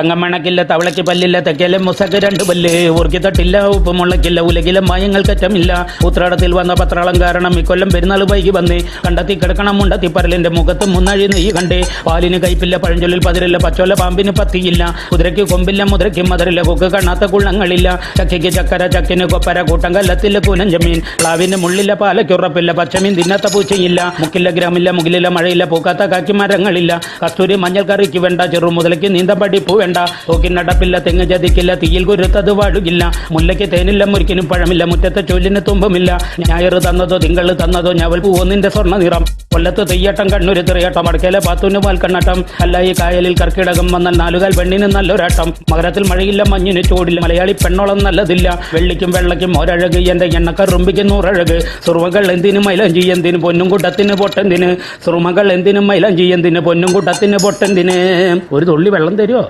തങ്കമണക്കില്ല തവളയ്ക്ക് പല്ലില്ല തെക്കേലെ മുസക്ക് രണ്ട് പല്ല്. ഊർക്കി തട്ടില്ല ഉപ്പ് മുളക്കില്ല ഉലകിലെ മായങ്ങൾ കറ്റമില്ല. ഉത്രാടത്തിൽ വന്ന പത്രാളം കാരണം ഇക്കൊല്ലം പെരുന്നാൾ വൈകി വന്നേ. കണ്ടെത്തി കിടക്കണം മുണ്ടത്തി പരലിന്റെ മുഖത്ത് മുന്നഴി നെയ്യ് കണ്ടേ. പാലിന് കൈപ്പില്ല പഴഞ്ചൊല്ലിൽ പതിരില്ല പച്ചോല പാമ്പിന് പത്തിയില്ല. കുതിരയ്ക്ക് കൊമ്പില്ല മുതിരയ്ക്ക് മതിരില്ല കൊക്ക് കണ്ണാത്ത കുള്ളങ്ങളില്ല. ചക്കയ്ക്ക് ചക്കര ചക്കിന് കൊപ്പര കൂട്ടം കല്ലത്തില്ല കൂനഞ്ചമീൻ. പ്ലാവിന് മുള്ളില്ല പാലയ്ക്കുറപ്പില്ല പച്ചമീൻ തിന്നാത്ത പൂച്ചയില്ല. മുക്കില്ല ഗ്രാമില്ല മുകിലില്ല മഴയില്ല പൂക്കാത്ത കാക്കി മരങ്ങളില്ല. കസ്തൂരി മഞ്ഞൾ കറിക്ക് വേണ്ട ചെറു മുതലയ്ക്ക് നീന്തപ്പടി പഠിപ്പു വേണ്ട തോക്കിനടപ്പില്ല തെങ്ങ് ചതിക്കില്ല തീയിൽ കുരുത്തത് വാടുകില്ല മുല്ലയ്ക്ക് തേനില്ല മുരിക്കിനും പഴമില്ല മുറ്റത്തെ ചൊല്ലിന് തുമ്പമില്ല. ഞായർ തന്നതോ തിങ്കൾ തന്നതോ ഞവൽ പൂവന്നിന്റെ സ്വർണ നിറം. കൊല്ലത്ത് തെയ്യട്ടം കണ്ണൂര് തെറിയട്ടം അടക്കയിലെ പാത്തൂന് പാൽക്കണ്ണട്ടം അല്ല ഈ കായലിൽ കർക്കിടകം വന്നാൽ നാലുകാൽ പെണ്ണിന് നല്ലൊരാട്ടം. മകരത്തിൽ മഴയില്ല മഞ്ഞിന് ചൂടില്ല മലയാളി പെണ്ണോളം നല്ലതില്ല. വെള്ളിക്കും വെള്ളയ്ക്കും ഒരഴക് എന്റെ എണ്ണക്കറുമ്പിക്ക് നൂറഴക്. സുറുമകൾ എന്തിനും മൈലഞ്ചി എന്തിന് പൊന്നും കൂട്ടത്തിന് പൊട്ടെന്തിന്? സുറുമകൾ എന്തിനും മൈലഞ്ചി എന്തിന് പൊന്നും കൂട്ടത്തിന് പൊട്ടെന്തിന്? ഒരു തുള്ളി വെള്ളം തരുമോ